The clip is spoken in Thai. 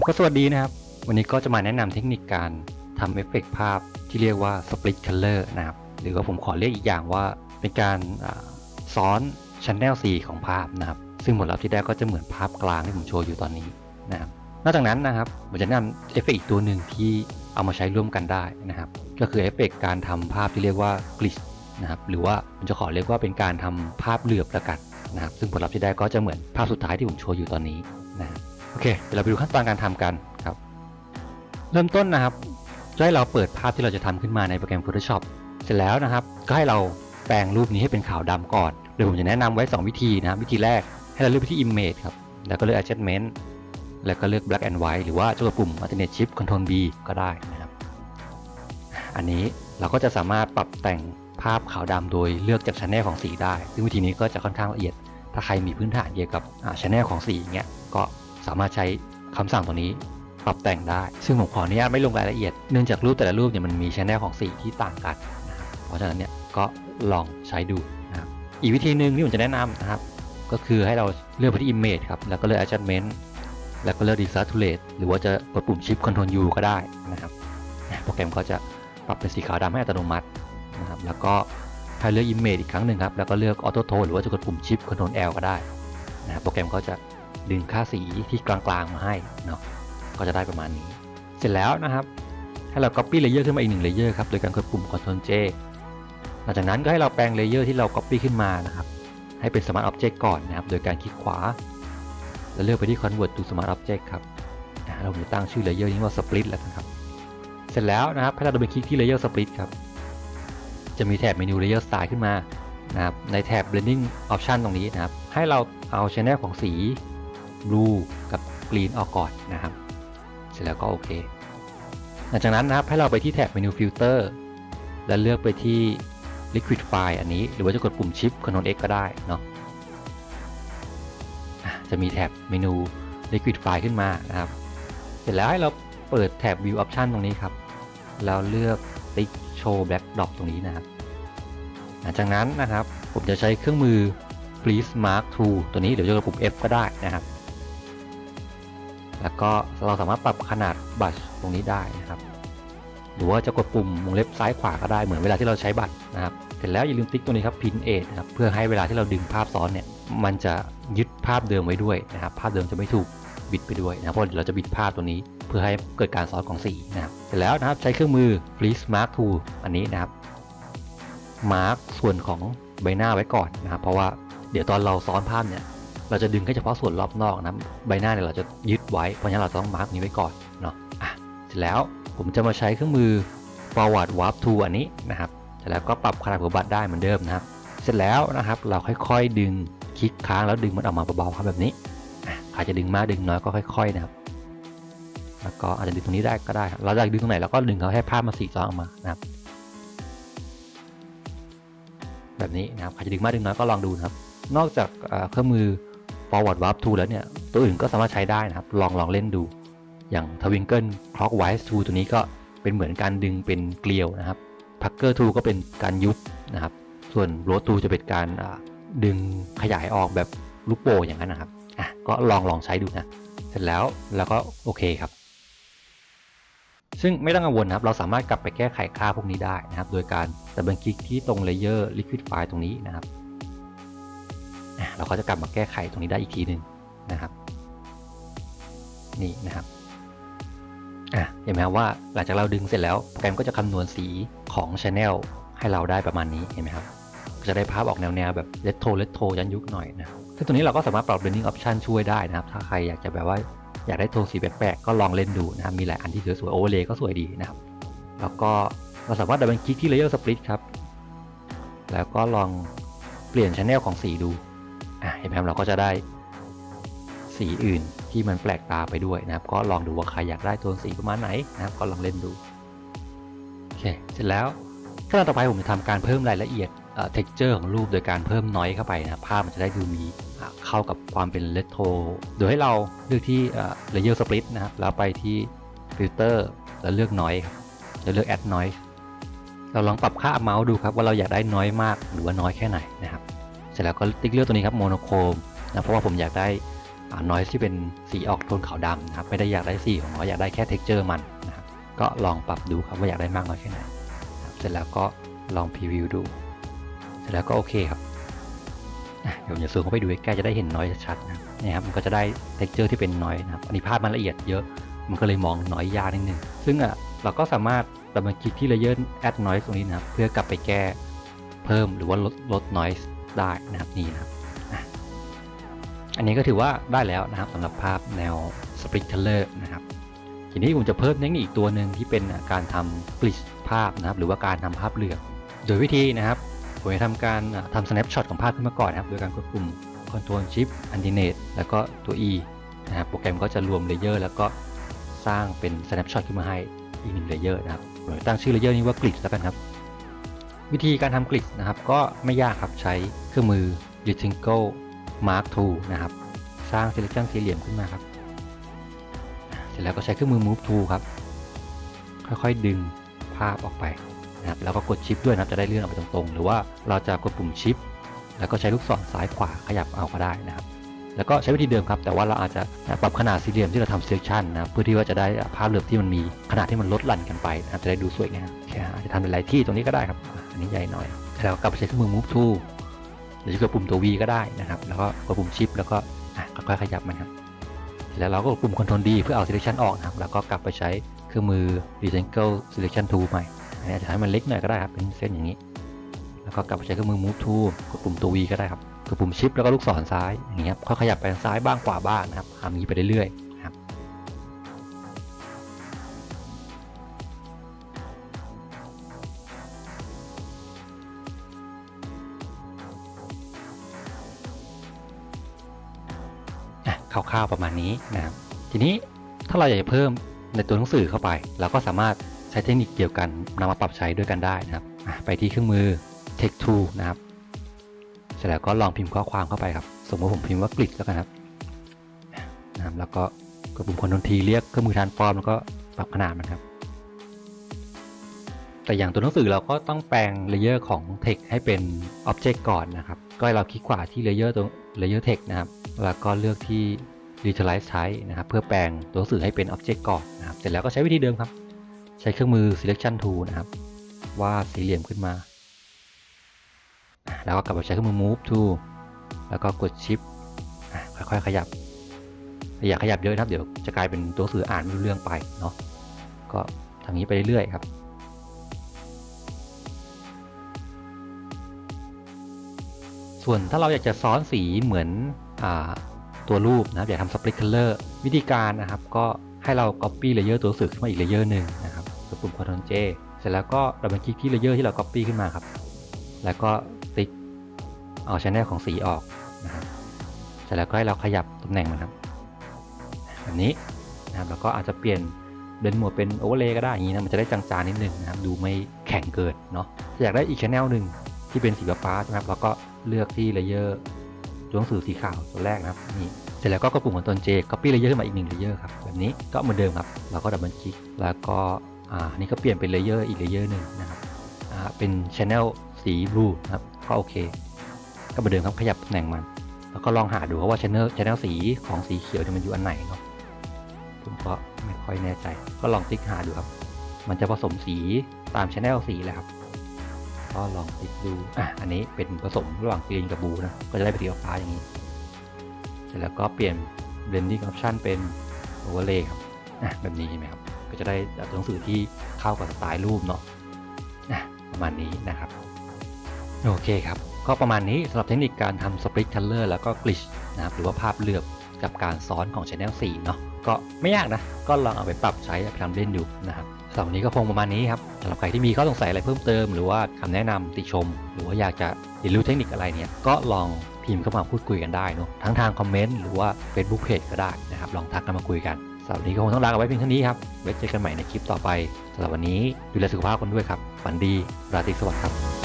ครับก็สวัสดีนะครับ วันนี้ก็จะมาแนะนำเทคนิคการทำเอฟเฟกต์ภาพที่เรียกว่า split color นะครับ หรือว่าผมขอเรียกอีกอย่างว่าเป็นการซ้อน channel สีของภาพนะครับ ซึ่งผลลัพธ์ที่ได้ก็จะเหมือนภาพกลางที่ผมโชว์อยู่ตอนนี้นะครับนอกจากนั้นนะครับผมจะแนะนำเอฟเฟกต์อีกตัวหนึ่งที่เอามาใช้ร่วมกันได้นะครับ ก็คือเอฟเฟกต์การทำภาพที่เรียกว่า glitch นะครับหรือว่าผมจะขอเรียกว่าเป็นการทำภาพเหลือบละกันนะครับ ซึ่งผลลัพธ์ที่ได้ก็จะเหมือนภาพสุดท้ายที่ผมโชว์อยู่ตอนนี้นะครับ โอเคเดี๋ยวเราไปดูขั้นตอนการทำกันครับ เริ่มต้นนะครับจะให้เราเปิดภาพที่เราจะทำขึ้นมาในโปรแกรม Photoshop เสร็จแล้วนะครับ ก็ให้เราแปลงรูปนี้ให้เป็นขาวดำก่อนโดยผมจะแนะนำไว้ 2 วิธีนะวิธีแรกให้เราเลือกไปที่ Image ครับแล้วก็เลือก Adjustment แล้วก็เลือก Black and White หรือว่าจะกดปุ่ม Alternate Shift Ctrl B ก็ได้นะครับ อันนี้เราก็จะสามารถปรับแต่งภาพขาวดำโดยเลือกจากช anel ของสีได้ ซึ่งวิธีนี้ก็จะค่อนข้างละเอียด ถ้าใครมีพื้นฐานเกี่ยวกับช anel ของสีอย่างเงี้ยก็ สามารถใช้คำสั่งตัวนี้ปรับแต่งได้ ซึ่งผมขออนุญาตไม่ลงรายละเอียด เนื่องจากรูปแต่ละรูปเนี่ยมันมีช anel ของสีที่ต่างกันนะเพราะฉะนั้นเนี่ยก็ลองใช้ดูนะครับอีกวิธีหนึ่งที่ผมจะแนะนำนะครับ ก็คือให้เราเลือกไปที่ image ครับ แล้วก็เลือก adjustment แล้วก็เลือก desaturate หรือว่าจะกดปุ่ม shift ctrl u ก็ได้นะครับโปรแกรมก็จะปรับเป็นสีขาวดำให้อัตโนมัตินะครับแล้วก็ให้เลือก image อีกครั้งหนึ่งครับแล้วก็เลือก auto tone หรือว่าจะกดปุ่ม shift ctrl l ก็ได้นะครับโปรแกรมก็จะ ดึงค่าสีที่กลางๆมาให้เนาะก็จะได้ประมาณนี้ เสร็จแล้วนะครับ ให้เรา copy layer ขึ้นมาอีกหนึ่ง layer ครับโดยการกดปุ่ม ctrl j หลังจากนั้นก็ให้เราแปลง layer ที่เรา copy ขึ้นมานะครับให้เป็น smart object ก่อนนะครับ โดยการคลิกขวา แล้วเลือกไปที่ convert to smart object ครับเราจะตั้งชื่อ layer นี้ว่า split แล้วนะครับ เสร็จแล้วนะครับให้เราไปคลิกที่ layer split ครับ จะมีแถบเมนู layer style ขึ้นมานะครับในแถบ blending option ตรงนี้นะครับ ให้เราเอา channel ของสี blue กับ green ออกก่อนนะครับ เสร็จแล้วก็โอเค หลังจากนั้นนะครับให้เราไปที่แถบเมนู filter และเลือกไปที่ liquid file อันนี้ หรือว่าจะกดปุ่ม shift ctrl x ก็ได้เนาะจะมีแถบเมนู liquid file ขึ้นมานะครับ เสร็จแล้วให้เราเปิดแถบ view option ตรงนี้ครับ แล้วเลือกติ๊ก show backdrop ตรงนี้นะครับ หลังจากนั้นนะครับ ผมจะใช้เครื่องมือ freeze mark tool ตัวนี้เดี๋ยวจะกดปุ่ม F ก็ได้นะครับ แล้วก็เราสามารถปรับขนาดบัตรตรงนี้ได้นะครับ หรือว่าจะกดปุ่มวงเล็บซ้ายขวาก็ได้เหมือนเวลาที่เราใช้บัตรนะครับ เสร็จแล้วอย่าลืมติ๊กตัวนี้ครับ pin edge นะครับเพื่อให้เวลาที่เราดึงภาพซ้อนเนี่ยมันจะยึดภาพเดิมไว้ด้วยนะครับ ภาพเดิมจะไม่ถูกบิดไปด้วยนะเพราะเดี๋ยวเราจะบิดภาพตัวนี้เพื่อให้เกิดการซ้อนของสีนะครับเสร็จแล้วนะครับใช้เครื่องมือ freeze mark tool อันนี้นะครับมาร์กส่วนของใบหน้าไว้ก่อนนะครับเพราะว่าเดี๋ยวตอนเราซ้อนภาพเนี่ย เราจะดึงแค่เฉพาะส่วนรอบนอกนะใบหน้าเนี่ยเราจะยึดไว้เพราะฉะนั้นเราต้องมาร์กนี้ไว้ก่อนเนาะอะเสร็จแล้วผมจะมาใช้เครื่องมือ forward warp tool อันนี้นะครับเสร็จแล้วก็ปรับขนาดหัวบัตรได้เหมือนเดิมนะครับ เสร็จแล้วนะครับเราค่อยๆดึงคลิกค้างแล้วดึงมันออกมาเบาๆครับแบบนี้อะใครจะดึงมากดึงน้อยก็ค่อยๆนะครับ แล้วก็อาจจะดึงตรงนี้ได้ก็ได้ เราอยากดึงตรงไหนเราก็ดึงเขาให้ภาพมาสีซ้อนออกมานะครับ แบบนี้นะครับใครจะดึงมากดึงน้อยก็ลองดูนะครับ นอกจากเครื่องมือ forward warp tool แล้วเนี่ย ตัวอื่นก็สามารถใช้ได้นะครับ ลองลองเล่นดู อย่าง twinkle clockwise tool ตัวนี้ก็เป็นเหมือนการดึงเป็นเกลียวนะครับ pucker tool ก็เป็นการยุบนะครับ ส่วน roll tool จะเป็นการดึงขยายออกแบบลูกโป่งอย่างนั้นนะครับ อะ ก็ลองลองใช้ดูนะ เสร็จแล้วเราก็โอเคครับ ซึ่งไม่ต้องกังวลนะครับ เราสามารถกลับไปแก้ไขค่าพวกนี้ได้นะครับ โดยการดับเบิลคลิกที่ตรง layer liquid file ตรงนี้นะครับ เราก็จะกลับมาแก้ไขตรงนี้ได้อีกทีหนึ่งนะครับนี่นะครับอะเห็นไหมครับว่าหลังจากเราดึงเสร็จแล้วโปรแกรมก็จะคำนวณสีของ Channel ให้เราได้ประมาณนี้เห็นไหมครับก็จะได้ภาพออกแนวๆแบบเลตโทเลตโทย้อนยุคหน่อยนะซึ่งตัวนี้เราก็สามารถปรับ blending option ช่วยได้นะครับ ถ้าใครอยากจะแบบว่าอยากได้โทนสีแปลกๆก็ลองเล่นดูนะครับ มีหลายอันที่สวยๆ overlay ก็สวยดีนะครับ แล้วก็เราสามารถดับเบิลคลิกที่ layer split ครับ แล้วก็ลองเปลี่ยน channel ของสีดู เห็นไหมครับเราก็จะได้สีอื่นที่มันแปลกตาไปด้วยนะครับ ก็ลองดูว่าใครอยากได้โทนสีประมาณไหนนะครับ ก็ลองเล่นดูโอเคเสร็จแล้วขั้นตอนต่อไปผมจะทำการเพิ่มรายละเอียดเอ่อ texture ของรูปโดยการเพิ่มน้อยเข้าไปนะครับภาพมันจะได้ดูมีเข้ากับความเป็น retro โดยให้เราเลือกที่เอ่อ layer split นะครับ แล้วไปที่ filter แล้วเลือก noise ครับแล้วเลือก add noise เราลองปรับค่า amount ดูครับว่าเราอยากได้น้อยมากหรือว่าน้อยแค่ไหนนะครับ เสร็จแล้วก็ติ๊กเลือกตัวนี้ครับโมโนโครมนะเพราะว่าผมอยากได้น้อยที่เป็นสีออกโทนขาวดำนะครับไม่ได้อยากได้สีของอยอยากได้แค่เท็กเจอร์มันนะครับก็ลองปรับดูครับว่าอยากได้มากน้อยแค่ไหนนะเสร็จแล้วก็ลองพรีวิวดูเสร็จแล้วก็โอเคครับเดี๋ยวผมจะซูมเข้าไปดูใกล้จะได้เห็นน้อยชัดนะครับเนี่ยครับมันก็จะได้เท็กเจอร์ที่เป็นน้อยนะครับอันนี้ภาพมันละเอียดเยอะมันก็เลยมองน้อยยากนิดนึงซึ่งอะเราก็สามารถดับเบิลคลิกที่เลเยอร์แอดน้อยตรงนี้นะครับเพื่อกลับไปแก้เพิ่มหรือว่าลดลดน้อย ได้นะครับนี่นะครับอันนี้ก็ถือว่าได้แล้วนะครับสำหรับภาพแนวสปริ t เทเลอร์นะครับทีนี้ผมจะเพิ่มเทคนิคอีกตัวหนึ่งที่เป็นการทำกลิชภาพนะครับ หรือว่าการทำภาพเหลืองโดยวิธีนะครับผมจะทำการทำ snapshot ของภาพขึ้นมาก่อนนะครับโดยการกดปุ่ม Ctrl Shift Alternate แล้วก็ตัว E นะครับโปรแกรมก็จะรวมเลเยอร์แล้วก็สร้างเป็น snapshot ขึ้นมาให้อีกหนึ่งเลเยอร์นะครับผมจะตั้งชื่อเลเยอร์นี้ว่า grid แล้วกันครับ วิธีการทำ grid นะครับ ก็ไม่ยากครับใช้เครื่องมือ Rectangle Mark Tool นะครับ สร้าง selection สี่เหลี่ยมขึ้นมาครับ เสร็จแล้วก็ใช้เครื่องมือ Move Tool ครับ ค่อยๆดึงภาพออกไปนะครับแล้วก็กดชิปด้วยนะครับจะได้เลื่อนออกไปตรงๆ หรือว่าเราจะกดปุ่มชิปแล้วก็ใช้ลูกศรซ้ายขวาขยับเอาก็ได้นะครับ แล้วก็ใช้วิธีเดิมครับ แต่ว่าเราอาจจะปรับขนาดสี่เหลี่ยมที่เราทำ selection นะครับเพื่อที่ว่าจะได้ภาพเหลือบที่มันมีขนาดที่มันลดหลั่นกันไปนะครับจะได้ดูสวยงามแค่อาจจะทำเป็นหลายที่ตรงนี้ก็ได้ครับ นี้ใหญ่หน่อยแล้วกลับไปใช้เครื่องมือ move tool หรือจะกดปุ่มตัว V ก็ได้นะครับ แล้วก็กดปุ่มชิปแล้วก็อะค่อยๆขยับมันครับแล้วเราก็กดปุ่ม Ctrl D เพื่อเอา selection ออกนะครับ แล้วก็กลับไปใช้เครื่องมือ rectangle selection tool ใหม่อันนี้อาจจะให้มันเล็กหน่อยก็ได้ครับเป็นเส้นอย่างนี้ แล้วก็กลับไปใช้เครื่องมือ move tool กดปุ่มตัว V ก็ได้ครับกดปุ่ม shift แล้วก็ลูกศรซ้ายอย่างเงี้ยครับค่อยขยับไปทางซ้ายบ้างขวาบ้างนะครับทำอย่างนี้ไปเรื่อยๆ คร่าวๆประมาณนี้นะครับทีนี้ถ้าเราอยากจะเพิ่มในตัวหนังสือเข้าไป เราก็สามารถใช้เทคนิคเดียวกันนำมาปรับใช้ด้วยกันได้นะครับไปที่เครื่องมือ Text Tool นะครับเสร็จแล้วก็ลองพิมพ์ข้อความเข้าไปครับ สมมติผมพิมพ์ว่ากริดแล้วกันครับนะครับแล้วก็กดปุ่มคอนโทรลทีเรียกเครื่องมือทานฟอร์มแล้วก็ปรับขนาดมันครับแต่อย่างตัวหนังสือเราก็ต้องแปลงเลเยอร์ของ Text ให้เป็น Object ก่อนนะครับ ก็ให้เราคลิกขวาที่เลเยอร์ตัวเลเยอร์ Text นะครับ แล้วก็เลือกที่ Retalize ใช้นะครับ เพื่อแปลงตัวหนังสือให้เป็น Object ก่อนนะครับ เสร็จแล้วก็ใช้วิธีเดิมครับ ใช้เครื่องมือ Selection Tool นะครับวาดสี่เหลี่ยมขึ้นมา แล้วก็กลับมาใช้เครื่องมือ Move Tool แล้วก็กด Shift อะค่อยๆขยับอย่าขยับเยอะนะครับ เดี๋ยวจะกลายเป็นตัวหนังสืออ่านไม่รู้เรื่องไปเนาะก็ทำอย่างนี้ไปเรื่อยๆครับส่วนถ้าเราอยากจะซ้อนสีเหมือน ตัวรูปนะครับอยากทำ split color วิธีการนะครับก็ให้เรา copy layer ตัวหนังสือขึ้นมาอีก layer หนึ่งนะครับกดปุ่ม Ctrl J เสร็จแล้วก็ดับเบิลคลิกที่ layer ที่เรา copy ขึ้นมาครับ แล้วก็ติ๊กเอา channel ของสีออกนะครับเสร็จแล้วก็ให้เราขยับตำแหน่งมันครับแบบนี้นะครับแล้วก็อาจจะเปลี่ยนเดนหมวดเป็น overlay ก็ได้อย่างนี้นะมันจะได้จางๆนิดนึงนะครับดูไม่แข็งเกินเนาะถ้าอยากได้อีก channel หนึ่งที่เป็นสีฟ้าใช่ไหมครับแล้วก็เลือกที่ layer ตัวหนังสือสีขาวตัวแรกนะครับนี่เสร็จแล้วก็กดปุ่ม Ctrl J copy layer ขึ้นมาอีกหนึ่ง layer ครับแบบนี้ก็เหมือนเดิมครับ เราก็ดับเบิลคลิกแล้วก็อ่านนี่ก็เปลี่ยนเป็น layer อีก layer หนึ่งนะครับอ่าเป็น channel สี blue นะครับก็โอเค ก็เหมือนเดิมครับขยับตำแหน่งมันแล้วก็ลองหาดูว่า channel channel สีของสีเขียวเนี่ยมันอยู่อันไหนเนาะผมก็ไม่ค่อยแน่ใจ ก็ลองติ๊กหาดูครับ มันจะผสมสีตาม channel สีแหละครับ ก็ลองติดดูอะอันนี้เป็นผสมระหว่างกรีนกับบูนะ ก็จะได้เป็นสีฟ้าอย่างนี้เสร็จแล้วก็เปลี่ยน blending option เป็น overlay ครับอะแบบนี้เห็นไหมครับ ก็จะได้ตัวหนังสือที่เข้ากับสไตล์รูปเนาะอะประมาณนี้นะครับ โอเคครับ ก็ประมาณนี้สำหรับเทคนิคการทำ split color แล้วก็ glitch นะครับ หรือว่าภาพเลือบกับการซ้อนของ channel 4 เนาะก็ไม่ยากนะ ก็ลองเอาไปปรับใช้ไปทำเล่นดูนะครับ สำหรับวันนี้ก็คงประมาณนี้ครับสำหรับใครที่มีข้อสงสัยอะไรเพิ่มเติมหรือว่าคำแนะนำติชม หรือว่าอยากจะเรียนรู้เทคนิคอะไรเนี่ยก็ลองพิมพ์เข้ามาพูดคุยกันได้เนาะทั้งทางคอมเมนต์หรือว่า Facebook Page ก็ได้นะครับลองทักกันมาคุยกันสำหรับวันนี้ก็คงต้องลากันไว้เพียงเท่านี้ครับไว้เจอกันใหม่ในคลิปต่อไปสำหรับวันนี้ดูแลสุขภาพกันด้วยครับฝันดีราตรีสวัสดิ์ครับ